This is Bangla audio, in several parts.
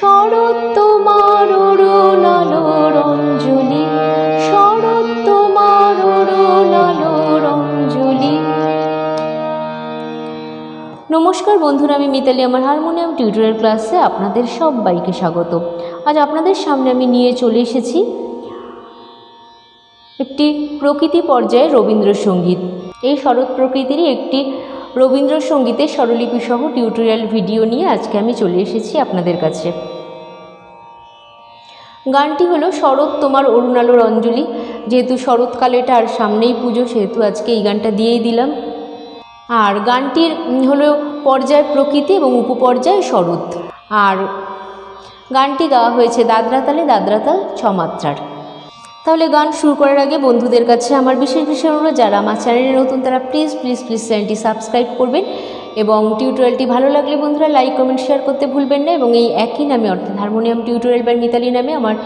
শরৎ তোমার অরুণ অঞ্জলি শরৎ তোমার অরুণ অঞ্জলি নমস্কার বন্ধুরা, আমি মিতালি, আমার হারমোনিয়াম টিউটোরিয়াল ক্লাসে আপনাদের সবাইকে স্বাগত। আজ আপনাদের সামনে আমি নিয়ে চলে এসেছি একটি প্রকৃতি পর্যায়ে রবীন্দ্রসঙ্গীত। এই শরৎ প্রকৃতিরই একটি রবীন্দ্রসঙ্গীতের স্বরলিপি সহ টিউটোরিয়াল ভিডিও নিয়ে আজকে আমি চলে এসেছি আপনাদের কাছে। গানটি হলো শরৎ তোমার অরুণালোর অঞ্জলি। যেহেতু শরৎকালেটা আর সামনেই পুজো, সেহেতু আজকে এই গানটা দিয়েই দিলাম। আর গানটির হলো পর্যায় প্রকৃতি এবং উপপর্যায় শরৎ। আর গানটি গাওয়া হয়েছে দাদরা তালে দাদরা তাল ছমাত্রার। তাহলে গান শুরু করার আগে বন্ধুদের কাছে আমার বিশেষ বিশেষ অনুরোধ, যারা আমার চ্যানেলে নতুন তারা প্লিজ প্লিজ প্লিজ চ্যানেলটি সাবস্ক্রাইব করবেন এবং টিউটোরিয়ালটি ভালো লাগলে বন্ধুরা লাইক কমেন্ট শেয়ার করতে ভুলবেন না এবং এই একই নামে অর্থাৎ হারমোনিয়াম টিউটোরিয়াল বা মিতালি নামে আমার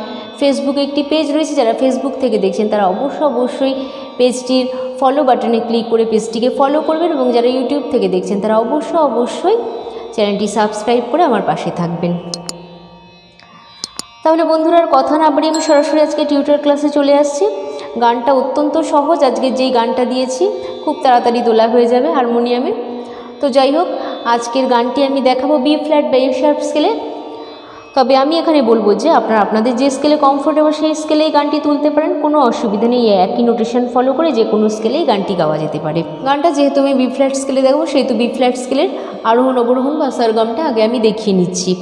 ফেসবুকে একটি পেজ রয়েছে। যারা ফেসবুক থেকে দেখছেন তারা অবশ্য অবশ্যই পেজটির ফলো বাটনে ক্লিক করে পেজটিকে ফলো করবেন এবং যারা ইউটিউব থেকে দেখছেন তারা অবশ্য অবশ্যই চ্যানেলটি সাবস্ক্রাইব করে আমার পাশে থাকবেন। তাহলে বন্ধুরা, আর কথা না বাড়িয়ে আমি সরাসরি আজকে টিউটার ক্লাসে চলে আসছি। গানটা অত্যন্ত সহজ, আজকে যেই গানটা দিয়েছি, খুব তাড়াতাড়ি দোলা হয়ে যাবে হারমোনিয়ামে। তো যাই হোক, আজকের গানটি আমি দেখাবো বি ফ্ল্যাট বা এ শার্প স্কেলে তবে আমি এখানে বলব যে, আপনারা আপনাদের যে স্কেলে কমফোর্টেবল সেই স্কেলেই গানটি তুলতে পারেন। কোনো অসুবিধা নেই একই নোটেশন ফলো করে যে কোনো স্কেলেই গানটি গাওয়া যেতে পারে। গানটা যেহেতু আমি বি ফ্ল্যাট স্কেলে দেখব, সেহেতু বি ফ্ল্যাট স্কেলের আরোহণ, অবরোহণ বা সরগমটা আগে আমি দেখিয়ে নিচ্ছি।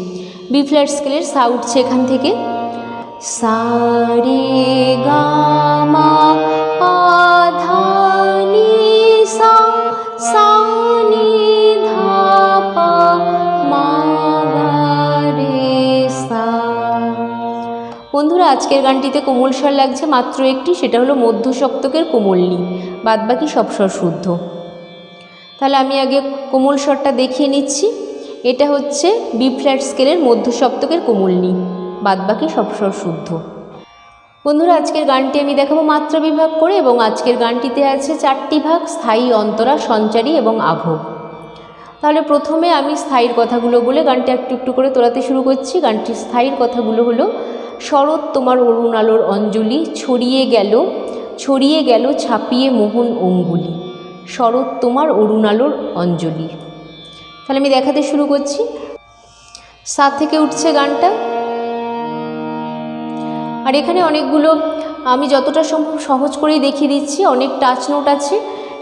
বি ফ্ল্যাট স্কেলের সা উঠছে এখান থেকে। সা রে গা মা পা ধা নি সা সা নি ধা পা মা সা। বন্ধুরা, আজকের গানটিতে কোমল স্বর লাগছে মাত্র একটি, সেটা হলো মধ্য সপ্তকের কোমলনি বাদবাকি সব স্বর শুদ্ধ। তাহলে আমি আগে কোমল স্বরটা দেখিয়ে নিচ্ছি। এটা হচ্ছে বি ফ্ল্যাট স্কেলের মধ্য সপ্তকের কোমলনি। বাদবাকি সব স্বর শুদ্ধ। বন্ধুরা, আজকের গানটি আমি দেখাবো মাত্রা বিভাগ করে এবং আজকের গানটিতে আছে চারটি ভাগ, স্থায়ী, অন্তরা, সঞ্চারী এবং আভোগ। তাহলে প্রথমে আমি স্থায়ীর কথাগুলো বলে গানটা একটু একটু করে তোলাতে শুরু করছি। গানটির স্থায়ীর কথাগুলো হলো, শরৎ তোমার অরুণ আলোর অঞ্জলি, ছড়িয়ে গেল ছড়িয়ে গেল, ছাপিয়ে মোহন অঙ্গুলি। শরৎ তোমার অরুণ আলোর অঞ্জলি। তাহলে আমি দেখাতে শুরু করছি। সাত থেকে উঠছে গানটা। আর এখানে অনেকগুলো আমি যতটা সম্ভব সহজ করেই দেখিয়ে দিচ্ছি, অনেক টাচ নোট আছে,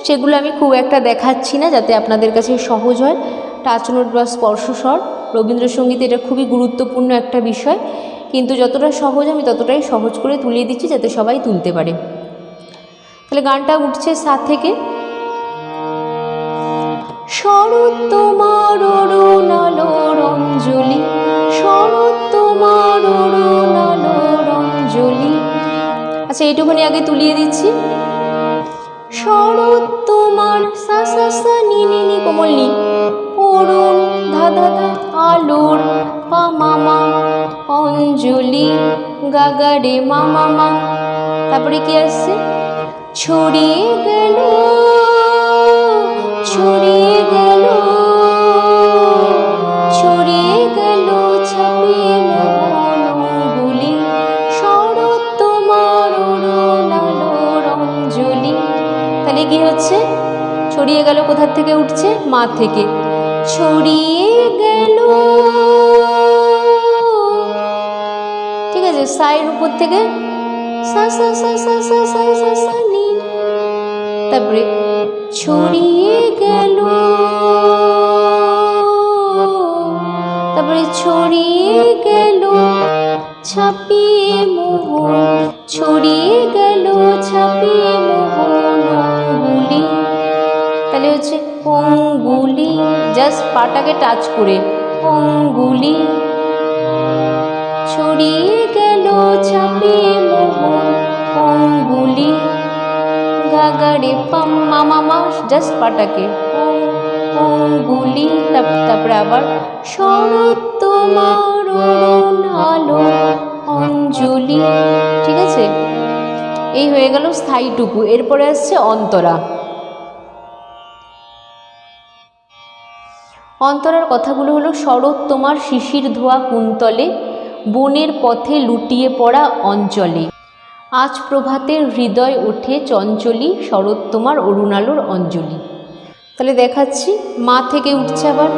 সেগুলো আমি খুব একটা দেখাচ্ছি না যাতে আপনাদের কাছে সহজ হয়। টাচ নোট বা স্পর্শ স্বর, রবীন্দ্রসঙ্গীতে এটা খুবই গুরুত্বপূর্ণ একটা বিষয়, কিন্তু যতটা সহজ আমি ততটাই সহজ করে তুলিয়ে দিচ্ছি যাতে সবাই তুলতে পারে। তাহলে গানটা উঠছে সাত থেকে শরৎ তোমার অরুণ আলোর অঞ্জলি শরৎ তোমার অরুণ আলোর আচ্ছা এইটুকুনি আগে তুলিয়ে দিচ্ছি। শরৎ তোমার সা সা সা, নি নি নি, কোমল নি অরুণ ধা ধা ধা আলোর পা, মা মা, অঞ্জলি গা, রে, মা মা মা। তারপরে কি আসছে? ছড়িয়ে গেল মা থেকে ছড়িয়ে গেল। ঠিক আছে সাইড উপর থেকে সা সা সা সা সা সা সা তারপরে ছড়িয়ে গেল। তারপরে ছড়িয়ে গেল, ছাপিয়ে মোহন। ছড়িয়ে গেল, ছাপিয়ে মোহন তাহলে হচ্ছে অঙ্গুলি জাস্ট পাটাকে টাচ করে অঙ্গুলি ছড়িয়ে গেল ছাপিয়ে মোহন অঙ্গুলি। গাগারে পাম, মামা, মা, জাস্ট পাটাকে অঙ্গুলি। তারপরে আবার শরৎ তোমার আলো, অঞ্জলি। ঠিক আছে? এই হয়ে গেল স্থায়ীটুকু। এরপরে আসছে অন্তরা। অন্তরার কথাগুলো হলো, শরৎ তোমার শিশির ধোয়া কুন্তলে, বনের পথে লুটিয়ে পড়া অঞ্চলে। আজ প্রভাতের হৃদয় ওঠে চঞ্চলি, শরৎ তোমার অরুণালোর অঞ্জলি। তাহলে দেখাচ্ছি, মা থেকে উঠছে আবার।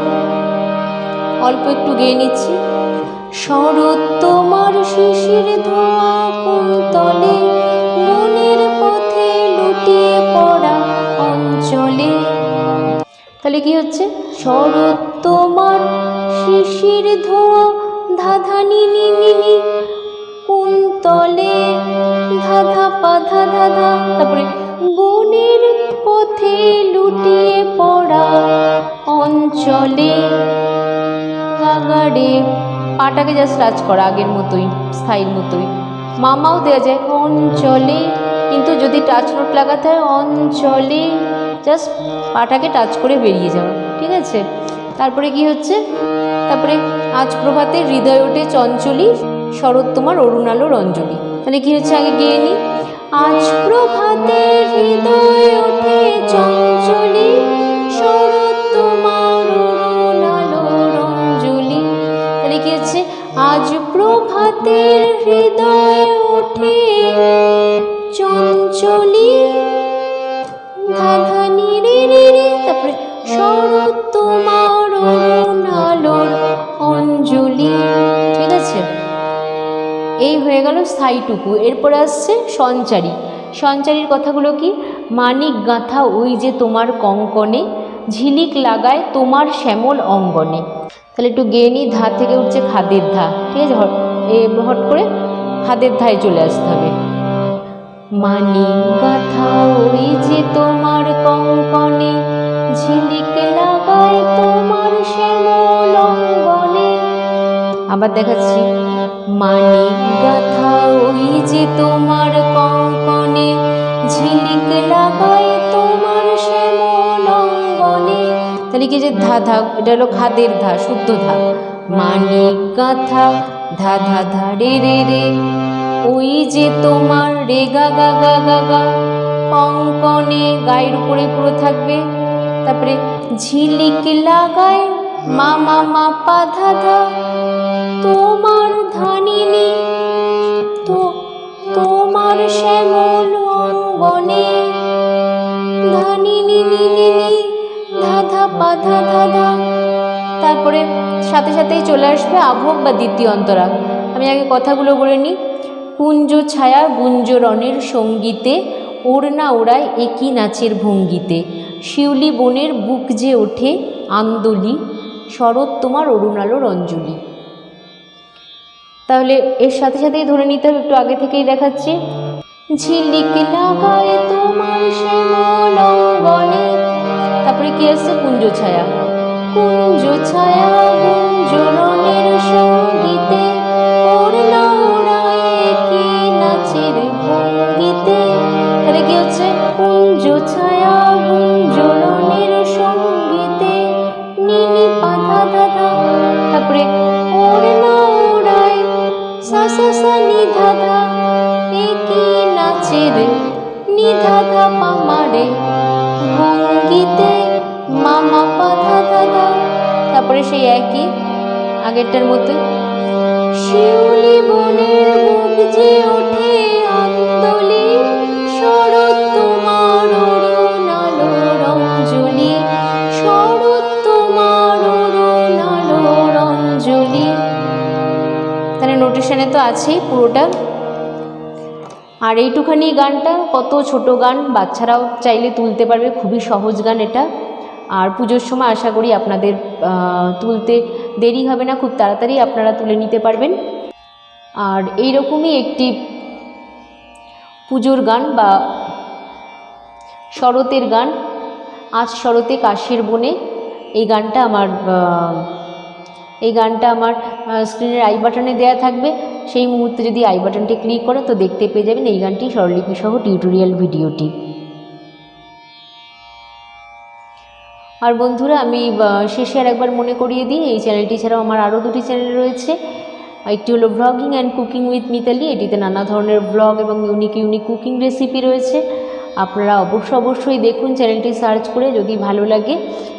অল্প একটু গেয়ে নিচ্ছি। শরৎ তোমার শিশির ধোয়া কুন্তলে তাহলে কি হচ্ছে? শরৎ তোমার শিশির ধোয়া ধাধানি নিনি কুন্তলে ধাধা পাধা ধাধা তারপরে বনের পথে লুটিয়ে পড়া অঞ্চলে গাগাড়ে পাটাকে জাস্ট টাচ করা আগের মতোই স্থায়ীর মতোই। মামাও দেওয়া যায় অঞ্চলে কিন্তু যদি টাচ নোট লাগাতে হয় অঞ্চলে জাস্ট পাটাকে টাচ করে বেরিয়ে যাওয়া ঠিক আছে? তারপরে কি হচ্ছে? তারপরে আজ প্রভাতে হৃদয় ওঠে চঞ্চলি, শরৎ তোমার অরুণালোর অঞ্জলি তাহলে কি হচ্ছে আগে গিয়ে নি? আজ প্রভাতে হৃদয় ওঠে চঞ্চলি, শরৎ তোমার অরুণালোর অঞ্জলি তাহলে কি হচ্ছে? আজ প্রভাতের হৃদয় ওঠে চঞ্চলি ধাধানি হয়ে গেল স্থায়ীটুকু এরপরে আসছে সঞ্চারী। সঞ্চারীর কথাগুলো কি? মানিক গাঁথা ওই যে তোমার কঙ্কনে, ঝিলিক লাগায় তোমার শ্যামল অঙ্গনে। তাহলে একটু গেয়ে নিই, ধা থেকে উঠছে খাদের ধা, ঠিক আছে? হট, এ, হট করে খাদের ধায় চলে আসতে হবে। মানিক গাঁথা ওই যে তোমার কঙ্কনে, ঝিলিক লাগায় তোমার শ্যামল অঙ্গনে। আবার দেখাচ্ছি। মানিক গাথা, ওই যে তোমার কঙ্কনে ঝিলিক লাগায় তোমার শ্যামল তাহলে কি যে ধা ধা, এটা হলো খাদের ধা, শুদ্ধ ধা। মানিক গাথা, ধা ধা ধা, রে রে রে। ওই যে তোমার রে গা গা গা গা গা কঙ্কনে গায়ের উপরে পুরো থাকবে। তারপরে ঝিলিক লাগায়, মা মা মা পা ধা ধা। তোমার ধানিনি তো তোমার শ্যামল অঙ্গনে। ধানিনি ধাধা, পাধা, ধাধা। তারপরে সাথে সাথেই চলে আসবে আভোগ বা দ্বিতীয় অন্তরা। আমি আগে কথাগুলো বলে নিই। কুঞ্জ ছায়া গুঞ্জরণের সঙ্গীতে, ওড়না ওড়ায় একই নাচের ভঙ্গিতে। শিউলি বনের বুক যে ওঠে আন্দোলি, শরৎ তোমার অরুণালোর অঞ্জলি। তাহলে এর সাথে সাথেই ধরে নিতে হবে, একটু আগে থেকেই দেখাচ্ছি। ঝিলিক লাগায় তোমার শ্যামল তারপরে কি আসছে? কুঞ্জ ছায়া। কুঞ্জ ছায়া গুঞ্জরণের সঙ্গীতে মামা তারপরে সেই একই, আগেরটার মতো। শিউলি বনের বুক যে ওঠে আন্দোলি, শরৎ তোমার অরুণালোর অঞ্জলি শরৎ তোমার অরুণালোর অঞ্জলি তাহলে নোটেশনে তো আছেই পুরোটা। আর এইটুখানি গানটা, কত ছোট গান, বাচ্চারাও চাইলে তুলতে পারবে, খুবই সহজ গান এটা। আর পুজোর সময় আশা করি আপনাদের তুলতে দেরি হবে না, খুব তাড়াতাড়ি আপনারা তুলে নিতে পারবেন। আর এইরকমই একটি পুজোর গান বা শরতের গান, আজ শরতে কাশের বনে। এই গানটা আমার এই গানটা আমার স্ক্রিনের আই বাটনে দেওয়া থাকবে। সেই মুহূর্তে যদি আই বাটনটি ক্লিক করে তো দেখতে পেয়ে যাবেন এই গানটি স্বরলিপি সহ টিউটোরিয়াল ভিডিওটি। আর বন্ধুরা, আমি শেষে আর একবার মনে করিয়ে দিই, এই চ্যানেলটি ছাড়াও আমার আরও দুটি চ্যানেল রয়েছে। একটি হলো blogging and cooking with Mitali এটিতে নানা ধরনের ব্লগ এবং ইউনিক ইউনিক কুকিং রেসিপি রয়েছে। আপনারা অবশ্যই অবশ্যই দেখুন, চ্যানেলটি সার্চ করে যদি ভালো লাগে,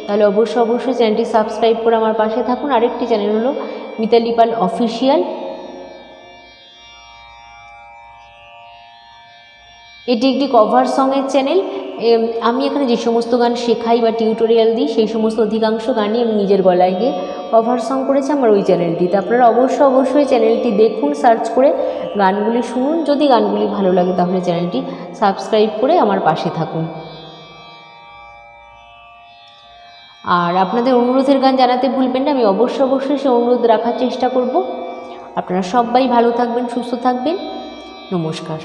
তাহলে অবশ্যই অবশ্যই চ্যানেলটি সাবস্ক্রাইব করে আমার পাশে থাকুন। আরেকটি চ্যানেল হলো মিতালি পাল অফিসিয়াল এটি একটি কভার সঙের চ্যানেল আমি এখানে যে সমস্ত গান শেখাই বা টিউটোরিয়াল দিই, সেই সমস্ত অধিকাংশ গানই আমি নিজের গলায় গিয়ে কভার সং করেছি আমার ওই চ্যানেলটিতে আপনারা অবশ্যই অবশ্যই চ্যানেলটি দেখুন সার্চ করে গানগুলি শুনুন। যদি গানগুলি ভালো লাগে তাহলে চ্যানেলটি সাবস্ক্রাইব করে আমার পাশে থাকুন। আর আপনাদের অনুরোধের গান জানাতে ভুলবেন না, আমি অবশ্যই অবশ্যই সে অনুরোধ রাখার চেষ্টা করব। আপনারা সবাই ভালো থাকবেন, সুস্থ থাকবেন। নমস্কার।